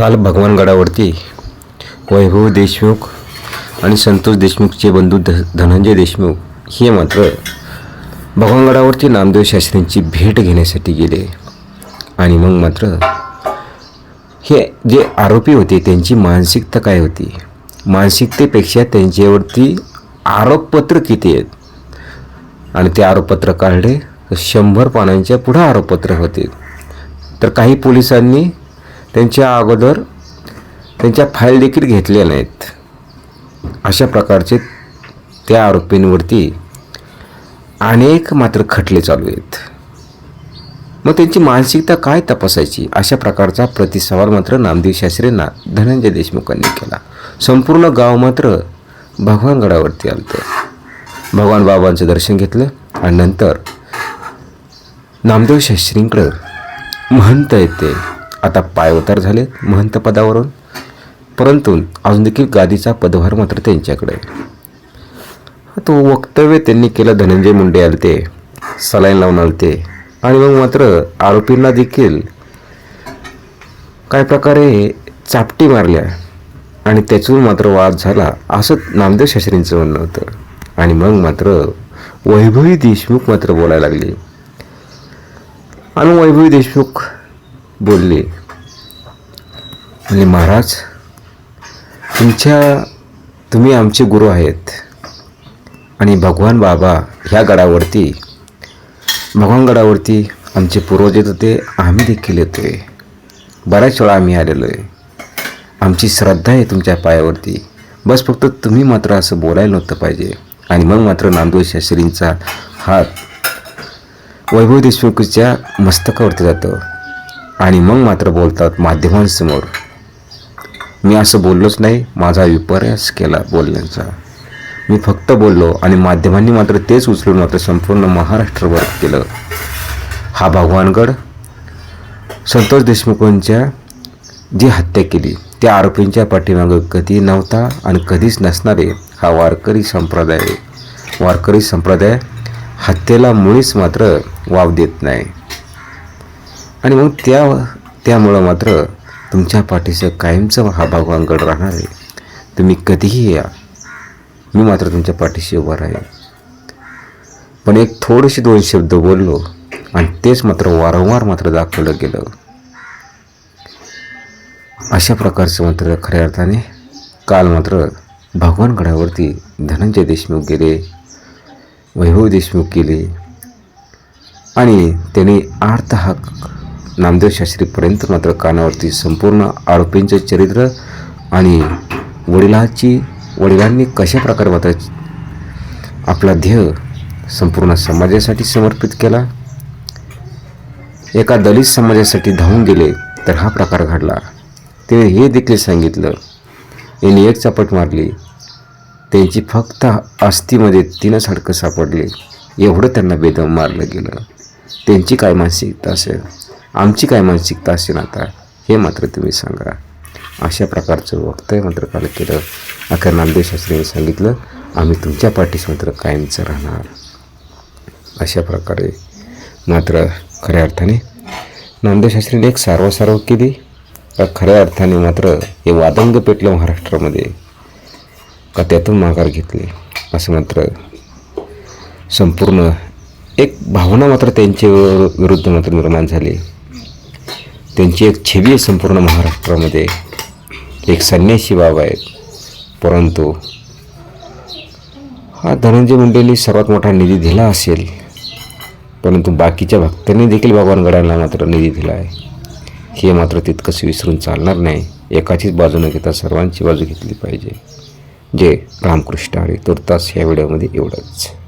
काल भगवानगडावरती वैभव देशमुख आणि संतोष देशमुखचे बंधू ध धनंजय देशमुख हे मात्र भगवानगडावरती नामदेव शास्त्रींची भेट घेण्यासाठी गेले. आणि मग मात्र हे जे आरोपी होते त्यांची मानसिकता काय होती? मानसिकतेपेक्षा त्यांच्यावरती आरोपपत्र किती आहेत? आणि ते आरोपपत्र काढले तर शंभर पानांच्या पुढं आरोपपत्र होते. तर काही पोलिसांनी त्यांच्या अगोदर त्यांच्या फाईल देखील घेतल्या नाहीत. अशा प्रकारचे त्या आरोपींवरती अनेक मात्र खटले चालू आहेत. मग त्यांची मानसिकता काय तपासायची? अशा प्रकारचा प्रतिसवाल मात्र नामदेव शास्त्रींना धनंजय देशमुखांनी केला. संपूर्ण गाव मात्र भगवानगडावरती आलं भगवान बाबांचं दर्शन घेतलं आणि नंतर नामदेव शास्त्रींकडं म्हणता येते आता पायउतार झाले महंत पदावरून परंतु अजून देखील गादीचा पदभार मात्र त्यांच्याकडे. तो वक्तव्य त्यांनी केलं धनंजय मुंडे आले ते सलाईन लावून आले ते आणि मग मात्र आरोपींना देखील काय प्रकारे चापटी मारल्या. आणि त्याच्यावर मात्र वाद झाला असं नामदेव शास्त्रींचं म्हणणं होतं. आणि मग मात्र वैभवी देशमुख मात्र बोलायला लागली. आणि वैभवी देशमुख बोलले. म्हणजे महाराज तुमच्या तुम्ही आमचे गुरु आहेत. आणि भगवान बाबा ह्या गडावरती भगवान गडावरती आमचे पूर्वज येत होते आम्ही देखील येतोय. बऱ्याच वेळा आम्ही आलेलो आहे आमची श्रद्धा आहे तुमच्या पायावरती. बस फक्त तुम्ही मात्र असं बोलायला नव्हतं पाहिजे. आणि मग मात्र नांदू शास्त्रींचा हात वैभव देशमुखच्या मस्तकावरती जातं. आणि मग मात्र बोलतात माध्यमांसमोर. मी असं बोललोच नाही माझा विपर्यास केला बोलण्याचा. मी फक्त बोललो आणि माध्यमांनी मात्र तेच उचलून मात्र संपूर्ण महाराष्ट्रभर केलं. हा भगवानगड संतोष देशमुखांच्या जी हत्या केली त्या आरोपींच्या पाठीमागं कधी नव्हता आणि कधीच नसणारे हा वारकरी संप्रदाय वारकरी संप्रदाय हत्येला मुळीच मात्र वाव देत नाही. आणि मग त्या त्यामुळं मात्र तुमच्या पाठीचं कायमचं हा भगवानगड राहणार आहे. तुम्ही कधीही या. मी मात्र तुमच्या पाठीशी उभा राहील पण एक थोडेसे दोन शब्द बोललो आणि तेच मात्र वारंवार मात्र दाखवलं गेलं. अशा प्रकारचं मात्र खऱ्या अर्थाने काल मात्र भगवानगडावरती धनंजय देशमुख गेले वैभव देशमुख गेले आणि त्यांनी आर्त हा नामदेव शास्त्रीपर्यंत मात्र कानावरती संपूर्ण आरोपींचं चरित्र आणि वडिलांची वडिलांनी कशा प्रकारे मात्र आपला ध्येय संपूर्ण समाजासाठी समर्पित केला? एका दलित समाजासाठी धावून गेले तर हा प्रकार घडला. ते हे देखील सांगितलं यांनी एक चपट मारली. त्यांची फक्त अस्थिमध्ये तीनच हडकं सापडले. एवढं त्यांना बेदम मारलं गेलं. त्यांची काय मानसिकता असेल? आमची काय मानसिकता असेल आता हे मात्र तुम्ही सांगा. अशा प्रकारचं वक्तव्य मात्र काल केलं अखेर नामदेव शास्त्रीने सांगितलं आम्ही तुमच्या पाठीस मात्र कायमचं राहणार. अशा प्रकारे मात्र खऱ्या अर्थाने नामदेव शास्त्रीने एक सार्वसार्व केली. खऱ्या अर्थाने मात्र हे वादंग पेटलं महाराष्ट्रामध्ये. का त्यातून माघार घेतली. असं मात्र संपूर्ण एक भावना मात्र त्यांच्या विरुद्ध मात्र निर्माण झाली. त्यांची एक छबी आहे संपूर्ण महाराष्ट्रामध्ये. एक संन्यासी बाबा आहेत. परंतु हा धनंजय मुंडेंनी सर्वात मोठा निधी दिला असेल. परंतु बाकीच्या भक्तांनी देखील भगवानगडाला मात्र निधी दिला आहे. हे मात्र तितकंच विसरून चालणार नाही. एकाचीच बाजू न घेता सर्वांची बाजू घेतली पाहिजे. जे रामकृष्ण हरी. तुर्तास ह्या व्हिडिओमध्ये एवढंच.